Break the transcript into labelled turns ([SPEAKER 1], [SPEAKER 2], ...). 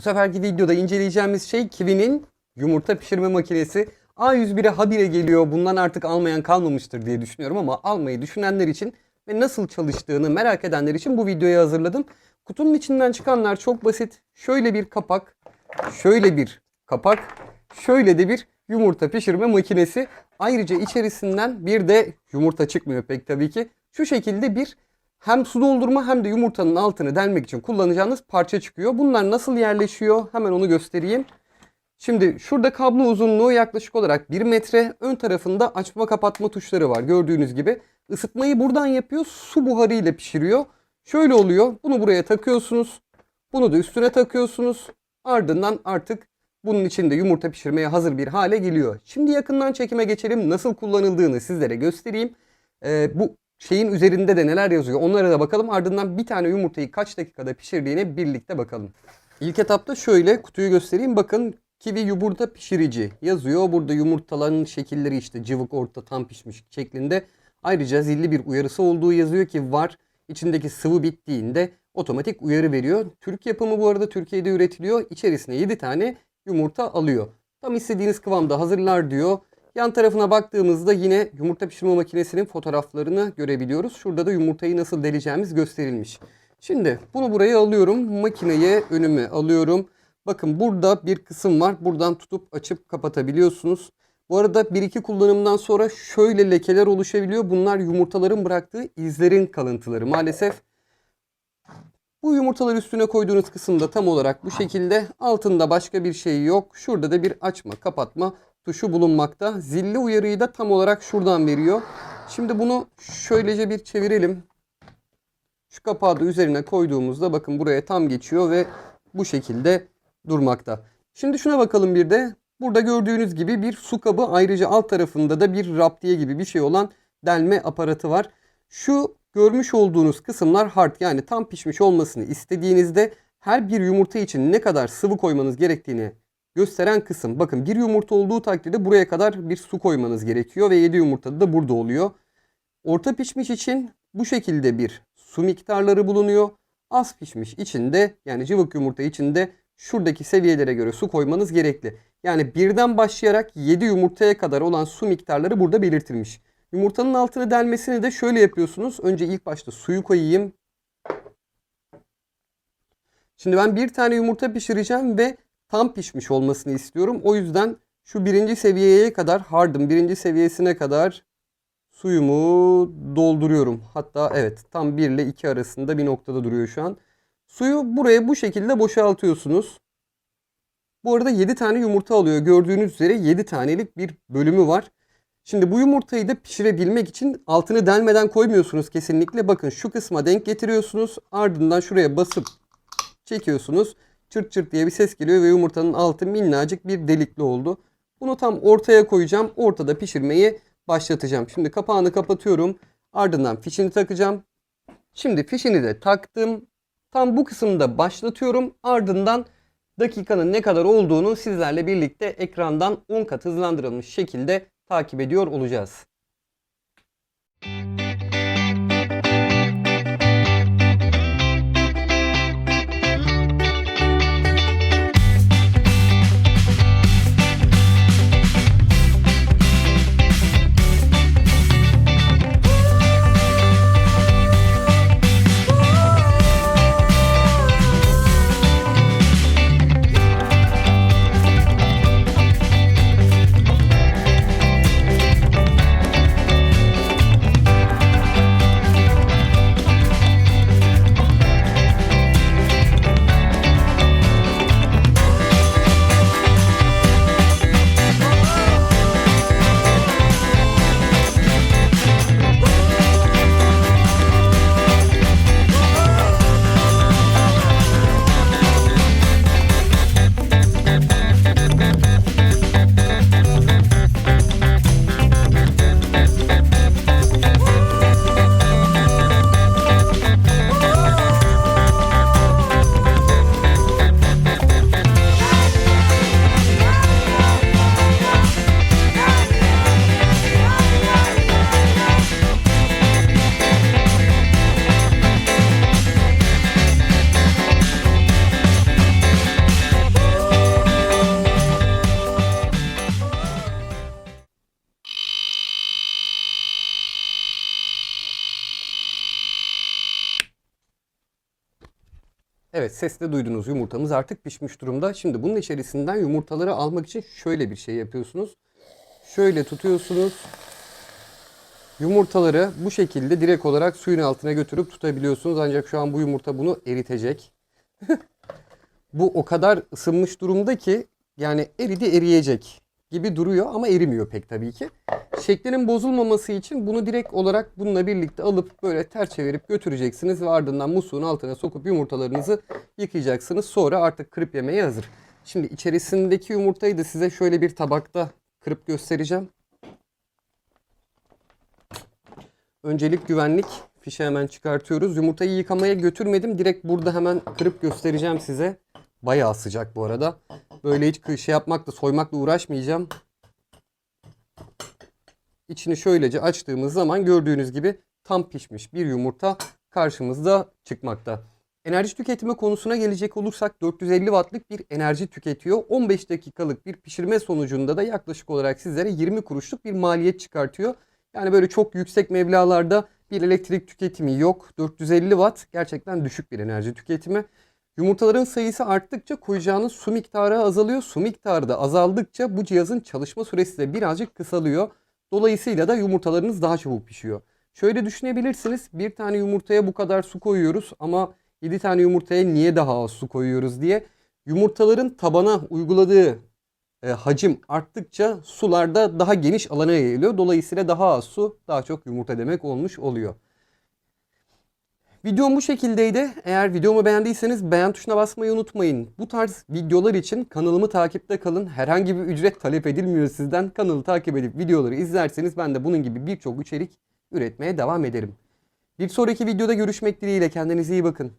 [SPEAKER 1] Bu seferki videoda inceleyeceğimiz şey Kiwi'nin yumurta pişirme makinesi. A101'e habire geliyor. Bundan artık almayan kalmamıştır diye düşünüyorum ama almayı düşünenler için ve nasıl çalıştığını merak edenler için bu videoyu hazırladım. Kutunun içinden çıkanlar çok basit. Şöyle bir kapak, şöyle bir kapak, şöyle de bir yumurta pişirme makinesi. Ayrıca içerisinden bir de yumurta çıkmıyor pek tabii ki. Şu şekilde bir hem su doldurma hem de yumurtanın altını delmek için kullanacağınız parça çıkıyor. Bunlar nasıl yerleşiyor? Hemen onu göstereyim. Şimdi şurada kablo uzunluğu yaklaşık olarak 1 metre. Ön tarafında açma kapatma tuşları var gördüğünüz gibi. Isıtmayı buradan yapıyor. Su buharı ile pişiriyor. Şöyle oluyor. Bunu buraya takıyorsunuz. Bunu da üstüne takıyorsunuz. Ardından artık bunun içinde yumurta pişirmeye hazır bir hale geliyor. Şimdi yakından çekime geçelim. Nasıl kullanıldığını sizlere göstereyim. Ee, bu şeyin üzerinde de neler yazıyor onlara da bakalım. Ardından bir tane yumurtayı kaç dakikada pişirdiğine birlikte bakalım. İlk etapta şöyle kutuyu göstereyim. Bakın kivi yumurta pişirici yazıyor. Burada yumurtaların şekilleri işte cıvık orta tam pişmiş şeklinde. Ayrıca zilli bir uyarısı olduğu yazıyor ki var. İçindeki sıvı bittiğinde otomatik uyarı veriyor. Türk yapımı bu arada Türkiye'de üretiliyor. İçerisine 7 tane yumurta alıyor. Tam istediğiniz kıvamda hazırlar diyor. Yan tarafına baktığımızda yine yumurta pişirme makinesinin fotoğraflarını görebiliyoruz. Şurada da yumurtayı nasıl deleceğimiz gösterilmiş. Şimdi bunu buraya alıyorum. Makineye önüme alıyorum. Bakın burada bir kısım var. Buradan tutup açıp kapatabiliyorsunuz. Bu arada bir iki kullanımdan sonra şöyle lekeler oluşabiliyor. Bunlar yumurtaların bıraktığı izlerin kalıntıları. Maalesef bu yumurtaları üstüne koyduğunuz kısımda tam olarak bu şekilde. Altında başka bir şey yok. Şurada da bir açma kapatma tuşu bulunmakta. Zilli uyarıyı da tam olarak şuradan veriyor. Şimdi bunu şöylece bir çevirelim. Şu kapağı da üzerine koyduğumuzda bakın buraya tam geçiyor ve bu şekilde durmakta. Şimdi şuna bakalım bir de. Burada gördüğünüz gibi bir su kabı ayrıca alt tarafında da bir raptiye gibi bir şey olan delme aparatı var. Şu görmüş olduğunuz kısımlar hard yani tam pişmiş olmasını istediğinizde her bir yumurta için ne kadar sıvı koymanız gerektiğini gösteren kısım. Bakın bir yumurta olduğu takdirde buraya kadar bir su koymanız gerekiyor ve 7 yumurta da burada oluyor. Orta pişmiş için bu şekilde bir su miktarları bulunuyor. Az pişmiş için de yani cıvık yumurta için de şuradaki seviyelere göre su koymanız gerekli. Yani birden başlayarak 7 yumurtaya kadar olan su miktarları burada belirtilmiş. Yumurtanın altını delmesini de şöyle yapıyorsunuz. Önce ilk başta suyu koyayım. Şimdi ben bir tane yumurta pişireceğim ve tam pişmiş olmasını istiyorum. O yüzden şu birinci seviyeye kadar hardım birinci seviyesine kadar suyumu dolduruyorum. Hatta evet tam 1 ile 2 arasında bir noktada duruyor şu an. Suyu buraya bu şekilde boşaltıyorsunuz. Bu arada 7 tane yumurta alıyor. Gördüğünüz üzere 7 tanelik bir bölümü var. Şimdi bu yumurtayı da pişirebilmek için altını delmeden koymuyorsunuz kesinlikle. Bakın şu kısma denk getiriyorsunuz. Ardından şuraya basıp çekiyorsunuz. Çırt çırt diye bir ses geliyor ve yumurtanın altı minnacık bir delikli oldu. Bunu tam ortaya koyacağım. Ortada pişirmeyi başlatacağım. Şimdi kapağını kapatıyorum. Ardından fişini takacağım. Şimdi fişini de taktım. Tam bu kısımda başlatıyorum. Ardından dakikanın ne kadar olduğunu sizlerle birlikte ekrandan 10 kat hızlandırılmış şekilde takip ediyor olacağız. Evet sesle duydunuz yumurtamız artık pişmiş durumda. Şimdi bunun içerisinden yumurtaları almak için şöyle bir şey yapıyorsunuz. Şöyle tutuyorsunuz. Yumurtaları bu şekilde direkt olarak suyun altına götürüp tutabiliyorsunuz. Ancak şu an bu yumurta bunu eritecek. bu o kadar ısınmış durumda ki yani eridi eriyecek gibi duruyor ama erimiyor pek tabii ki. Şeklinin bozulmaması için bunu direkt olarak bununla birlikte alıp böyle ters çevirip götüreceksiniz ve ardından musluğun altına sokup yumurtalarınızı yıkayacaksınız. Sonra artık kırıp yemeye hazır. Şimdi içerisindeki yumurtayı da size şöyle bir tabakta kırıp göstereceğim. Öncelik güvenlik fişi hemen çıkartıyoruz. Yumurtayı yıkamaya götürmedim. Direkt burada hemen kırıp göstereceğim size. Bayağı sıcak bu arada. Böyle hiç şey yapmakla soymakla uğraşmayacağım. İçini şöylece açtığımız zaman gördüğünüz gibi tam pişmiş bir yumurta karşımızda çıkmakta. Enerji tüketimi konusuna gelecek olursak 450 wattlık bir enerji tüketiyor. 15 dakikalık bir pişirme sonucunda da yaklaşık olarak sizlere 20 kuruşluk bir maliyet çıkartıyor. Yani böyle çok yüksek meblalarda bir elektrik tüketimi yok. 450 watt gerçekten düşük bir enerji tüketimi. Yumurtaların sayısı arttıkça koyacağınız su miktarı azalıyor. Su miktarı da azaldıkça bu cihazın çalışma süresi de birazcık kısalıyor. Dolayısıyla da yumurtalarınız daha çabuk pişiyor. Şöyle düşünebilirsiniz. Bir tane yumurtaya bu kadar su koyuyoruz ama 7 tane yumurtaya niye daha az su koyuyoruz diye. Yumurtaların tabana uyguladığı e, hacim arttıkça sularda daha geniş alana yayılıyor. Dolayısıyla daha az su daha çok yumurta demek olmuş oluyor. Videom bu şekildeydi. Eğer videomu beğendiyseniz beğen tuşuna basmayı unutmayın. Bu tarz videolar için kanalımı takipte kalın. Herhangi bir ücret talep edilmiyor sizden. Kanalı takip edip videoları izlerseniz ben de bunun gibi birçok içerik üretmeye devam ederim. Bir sonraki videoda görüşmek dileğiyle kendinize iyi bakın.